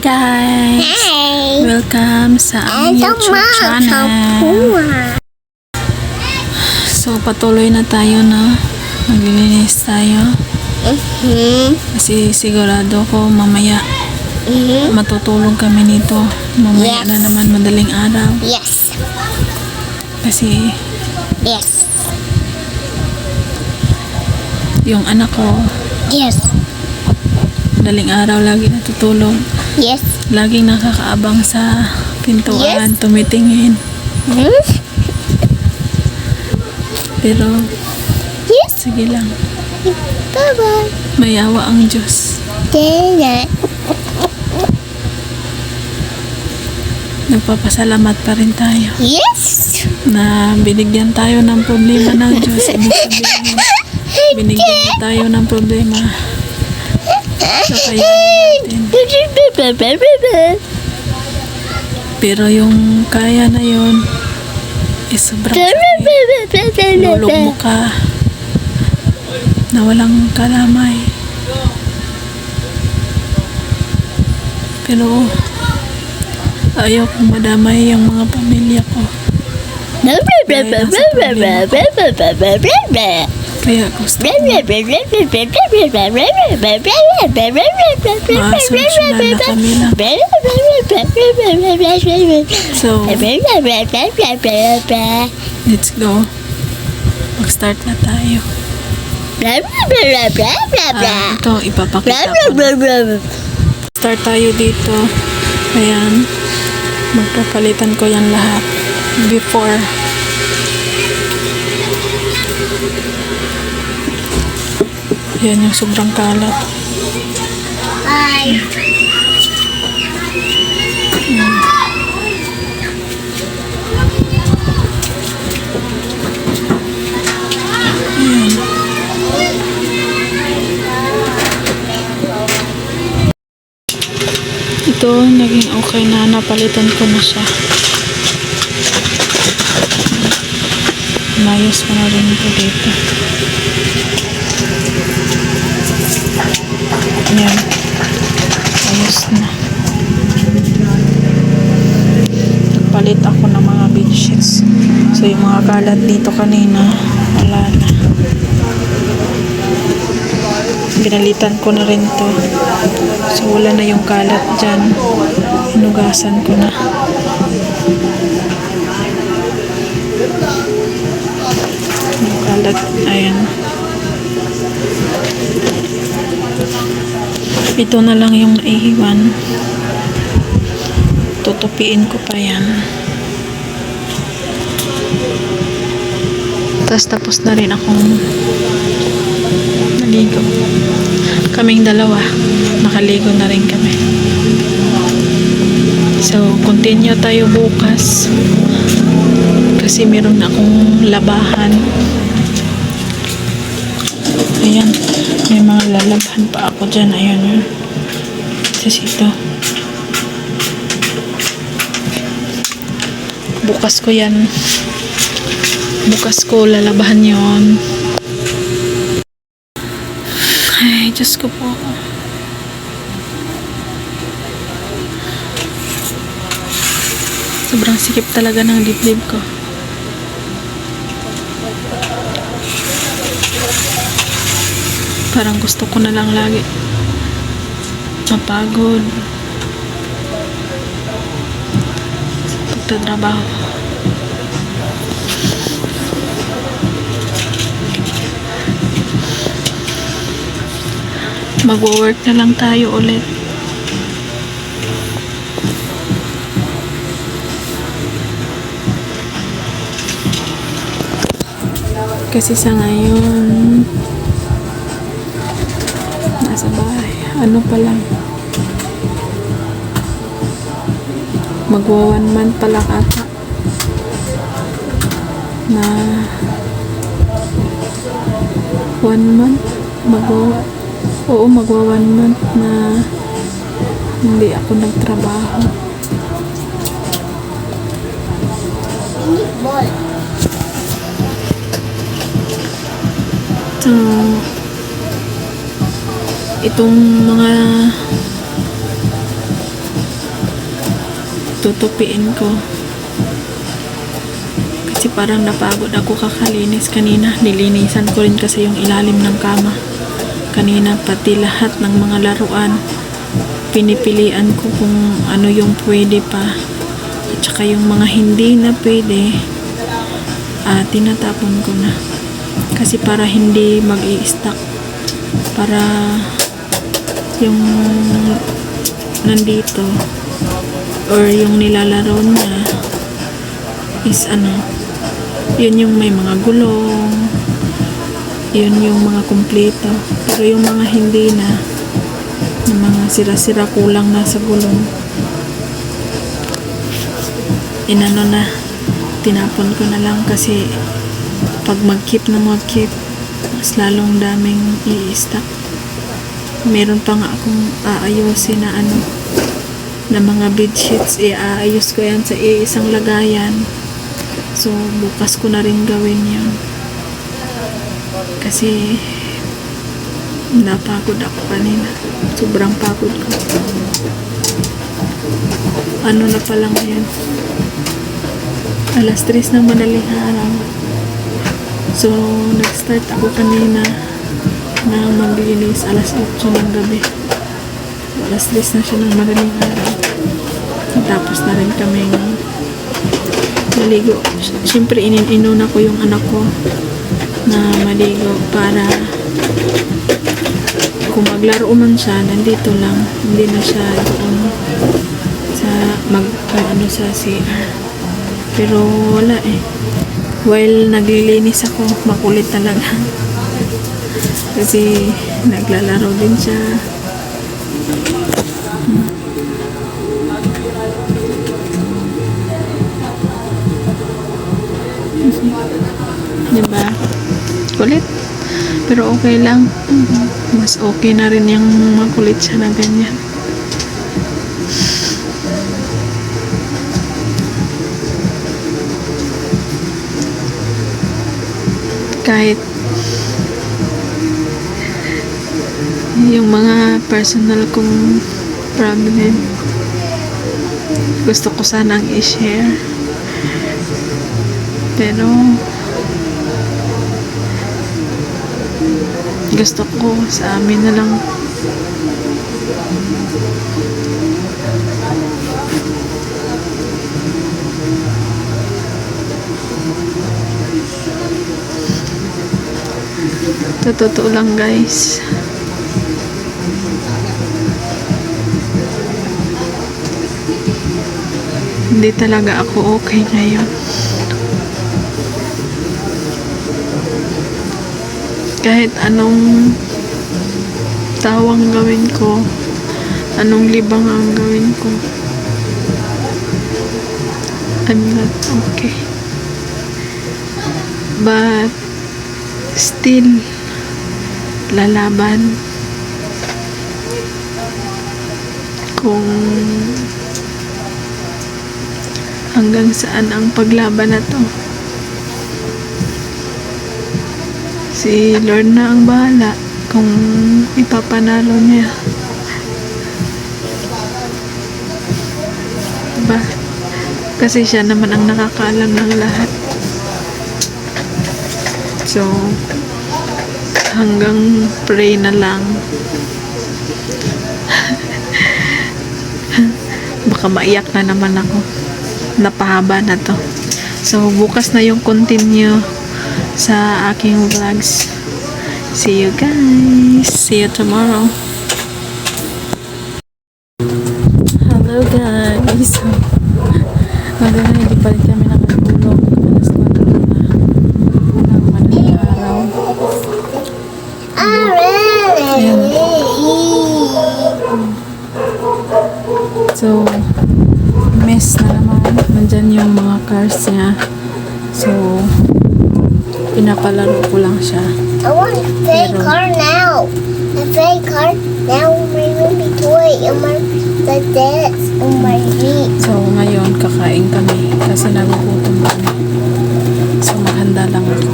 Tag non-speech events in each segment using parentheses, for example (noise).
guys! Hey! Welcome sa aming YouTube channel. So, patuloy na tayo na maglilinis tayo. Mm-hmm. Kasi sigurado ko mamaya Mm-hmm. matutulog kami nito. Mamaya Yes. na naman madaling araw. Yes. Kasi Yes. yung anak ko, Yes. madaling araw lagi natutulog. Yes. Laging nakakaabang sa pintuan, Yes. tumitingin. Hmm? Pero, Yes. sige lang. Bye-bye. Mayawa ang Diyos. Dana. Nagpapasalamat pa rin tayo Yes. na binigyan tayo ng problema ng Diyos. Ibig (laughs) sabihin, binigyan tayo ng problema. Kakayanin (laughs) natin. Pero yung kaya na yun, is sobrang sakit. Lulog mo ka na walang kalamay. Pero ayaw kong madamay yung mga pamilya ko. Kaya. So, let's go. Mag-start na tayo. Ah, ito, ipapakita ko. Start tayo dito. Ayan. Magpapalitan ko yan lahat. Before. Yan yung sobrang kalat. Bye. Ito, naging okay na. Napalitan ko na siya. Mayos ko na rin ito dito. Kalat dito kanina, wala na. Binalitan ko na rin to. So, wala na yung kalat dyan. Hinugasan ko na. Yung kalat, ayan. Ito na lang yung naiiwan. Tutupiin ko pa yan. Tapos tapos na rin akong naligo. Kaming dalawa, nakaligo na rin kami. So, continue tayo bukas. Kasi meron na akong labahan. Ayan, may mga lalabahan pa ako dyan. Ayan yun. Tapos ito. Bukas ko yan. Bukas ko lalabahan yon. Ay, Diyos ko po. Sobrang sikip talaga ng dibdib ko. Parang gusto ko na lang lagi mapagod. Pagtatrabaho. Magwo-work na lang tayo ulit. Kasi sa ngayon, nasa bahay. Ano pa lang. Magwa one month pa lang ata. Na one month? Magwa Oo, magwa one month na hindi ako nagtrabaho. So, itong mga tutupiin ko. Kasi parang napagod ako kakalinis kanina. Nilinisan ko rin kasi yung ilalim ng kama. Kanina pati lahat ng mga laruan. Pinipilian ko kung ano yung pwede pa. At saka yung mga hindi na pwede, ah, tinatapon ko na. Kasi para hindi mag stack Para yung nandito or yung nilalaro niya is ano yun yung may mga gulong yun yung mga kumpleto pero yung mga hindi na yung mga sira-sira kulang na sa gulong inano na tinapon ko na lang kasi pag mag-keep na mag-keep mas lalong daming i-stack meron pa nga akong aayusin na ano na mga bedsheets. Iaayos ko yan sa isang lagayan. So bukas ko na rin gawin yun kasi napagod ako kanina. Sobrang pagod ko. Ano na pala ngayon? Alas 3 ng madaling araw. So nag-start ako kanina na maglinis alas 8 ng gabi. Alas 10 na siya ng madaling tapos na rin kami maligo siyempre inin inuna ko yung anak ko na maligo para kung maglaro man siya nandito lang. Hindi na siya doon sa mag ano sa CR pero wala eh. While naglilinis ako makulit talaga. (laughs) Kasi naglalaro din siya kulit. Pero okay lang. Mas okay na rin yung makulit siya na ganyan. Kahit yung mga personal kong problem gusto ko sanang i-share. Pero gusto ko sa amin na lang. Sa totoo lang guys. Hindi talaga ako okay ngayon kahit anong tawang gawin ko anong libang ang gawin ko I'm not okay. But still lalaban kung hanggang saan ang paglaban na to si Lord na ang bahala kung ipapanalo niya. Diba? Kasi siya naman ang nakakaalam ng lahat. So hanggang pray na lang. (laughs) Baka maiyak na naman ako. Napahaba na to. So bukas na yung continue sa aking vlogs. See you guys. See you tomorrow. Hello guys. Hanggang hindi pa rin kami nakatulog. Alas 4 na ng madaling araw. So, mess na naman. Nandyan yung mga cars niya. So, pinapalaro ko lang siya. I want to play Pero- car now. I play car now. My baby toy and my the dance on my feet. So, ngayon, kakain kami kasi nagugutom kami. So, maghanda lang ako.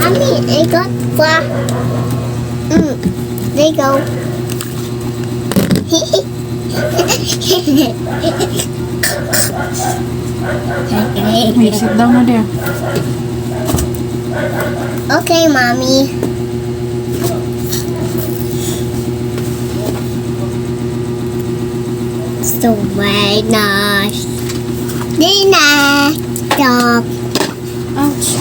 Mommy, I got flat. Mm, there you go. (laughs) May sit down na there. okay, mommy. So very nice. Dina, stop. Ouch.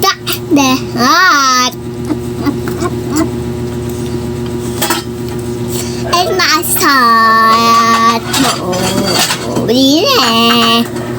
Stop the heart. It's my side. Oh, yeah. Wait.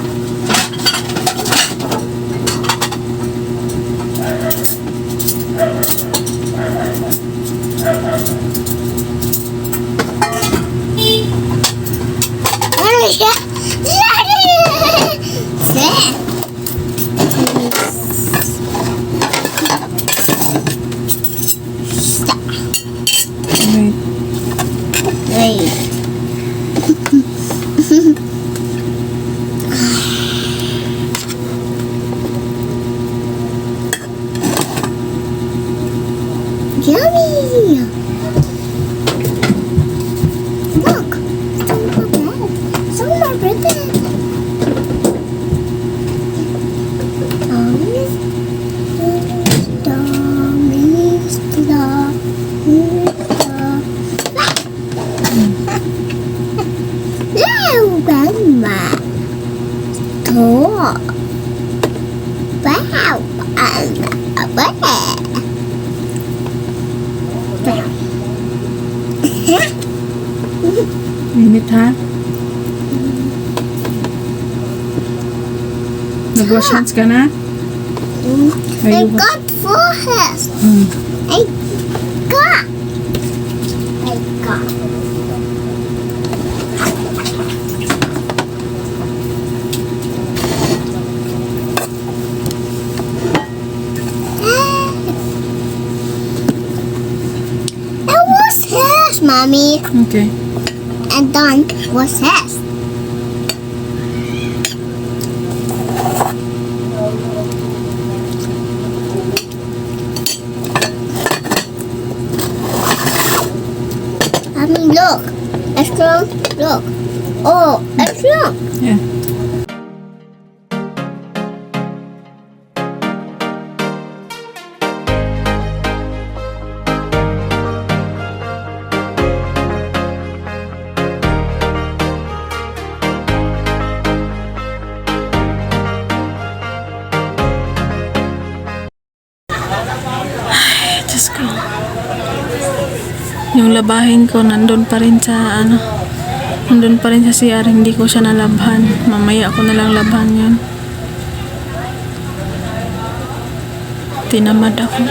Init ha? Nag-wash hands ka na? I Ayun. got foreheads. Hmm. I got. I got. That was his, mommy. Okay. And done was. I mean, look. it's strong. Look. Oh, it's strong. Yeah. Labahin ko nandun pa rin sa ano, nandun pa rin sa CR, hindi ko siya nalabhan. Mamaya ako na lang labhan yun. Tinamad ako.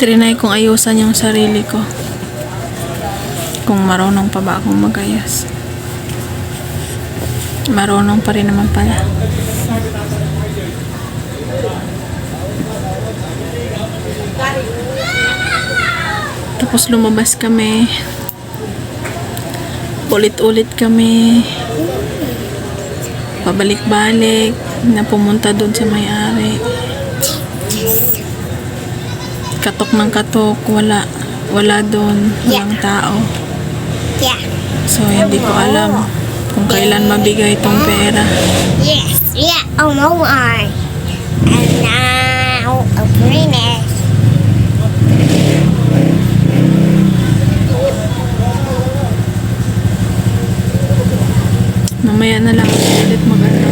Trinay kong ayusan yung sarili ko. Kung marunong pa ba akong magayas. Marunong pa rin naman pala. Tapos lumabas kami. Ulit-ulit kami. Pabalik-balik. Na pumunta doon sa may-ari. Katok ng katok. Wala. Wala doon. Walang tao. So, hindi ko alam kung kailan mabigay itong pera. Yes. Yeah. Oh, no more. And now a greenish. Mamaya na lang ulit mag ano,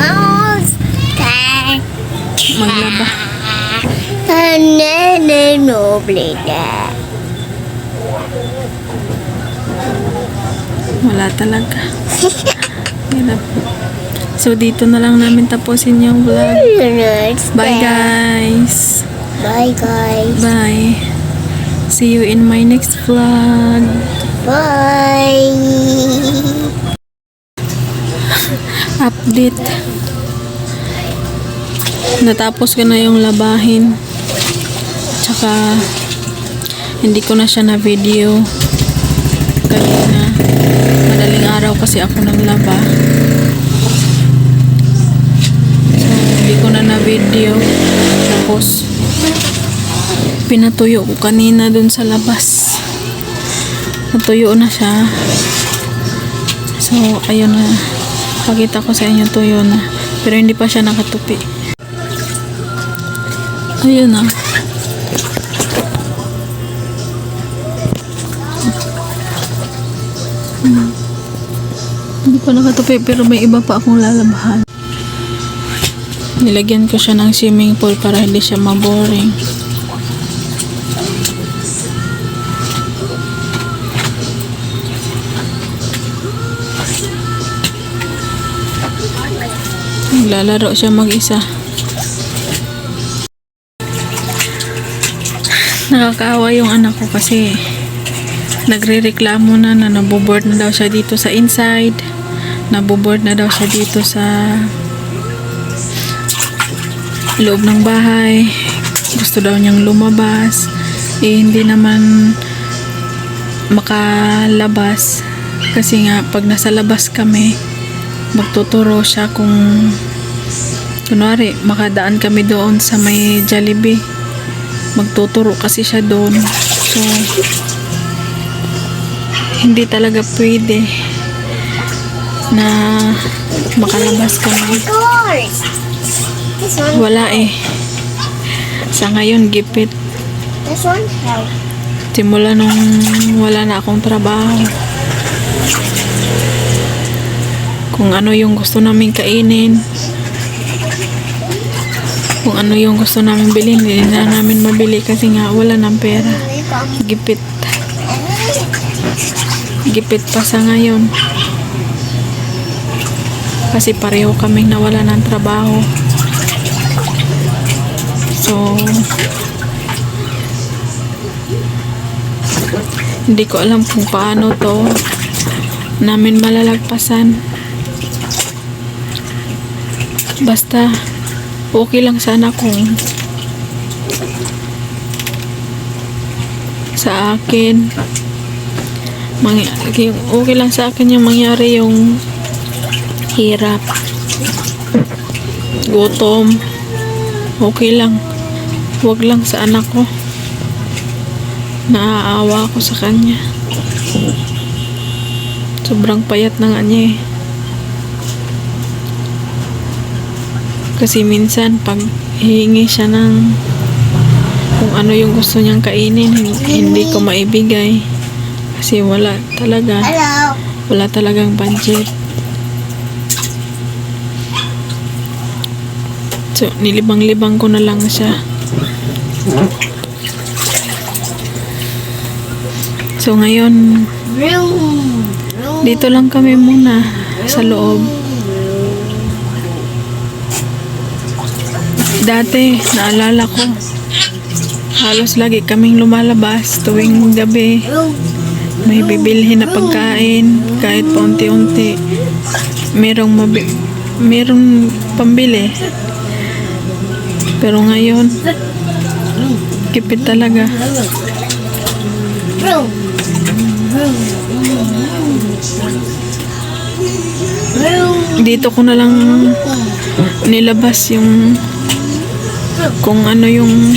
Mouse. Maglaba. Nene noble na. Wala talaga. Hirap. So, dito na lang namin tapusin yung vlog. Bye, guys. Bye, guys. Bye. See you in my next vlog. Bye. Update. Natapos ko na yung labahin. Tsaka, hindi ko na siya na video. Kanina, madaling araw kasi ako nang laba. So, hindi ko na na video. Tapos, Pinatuyo ko kanina dun sa labas. Natuyo na siya. So, ayun na. Pakita ko sa inyo tuyo na. Pero hindi pa siya nakatupi. Ayun na. Hmm. Hindi pa nakatupi pero may iba pa akong lalabahan. Nilagyan ko siya ng swimming pool para hindi siya maboring. Naglalaro siya mag-isa. Nakakaawa yung anak ko kasi nagre-reklamo na na naboboard na daw siya dito sa inside. Naboboard na daw siya dito sa loob ng bahay. Gusto daw niyang lumabas. Eh, hindi naman makalabas. Kasi nga, pag nasa labas kami, magtuturo siya kung kunwari, makadaan kami doon sa may Jollibee. Magtuturo kasi siya doon. So, hindi talaga pwede na makalabas kami. Wala eh. Sa ngayon, gipit. This one. Simula nung wala na akong trabaho. Kung ano yung gusto namin kainin. Kung ano yung gusto namin bilhin, hindi na namin mabili kasi nga wala ng pera. Gipit. Gipit pa sa ngayon. Kasi pareho kaming nawala ng trabaho. So, hindi ko alam kung paano to namin malalagpasan. Basta, okay lang sana kung sa akin mangy- yung- okay lang sa akin yung mangyari yung hirap gutom. Okay lang. Wag lang sa anak ko. Naaawa ako sa kanya. Sobrang payat na nga niya eh kasi minsan pag hihingi siya ng kung ano yung gusto niyang kainin hin- hindi ko maibigay. Kasi wala talaga. Hello. wala talagang budget. So nilibang-libang ko na lang siya. So ngayon dito lang kami muna sa loob dati naalala ko halos lagi kaming lumalabas tuwing gabi. May bibilhin na pagkain kahit paunti-unti. Merong mabi merong pambili. Pero ngayon kipit talaga. Dito ko na lang nilabas yung kung ano yung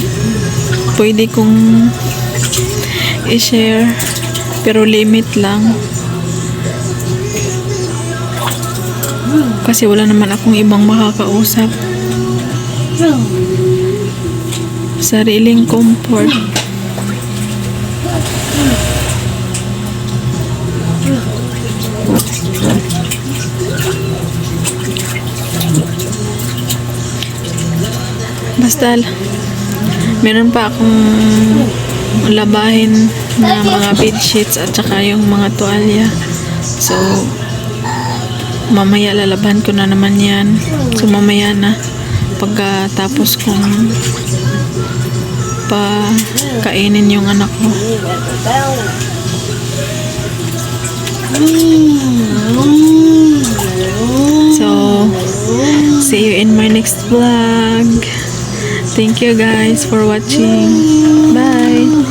pwede kong i-share. Pero limit lang. Kasi wala naman akong ibang makakausap. Sariling comfort basta meron pa akong labahin na mga bed sheets at saka yung mga tuwalya. So mamaya lalaban ko na naman yan. So mamaya na. Pagkatapos kong pa kainin yung anak ko. So see you in my next vlog thank you guys for watching bye.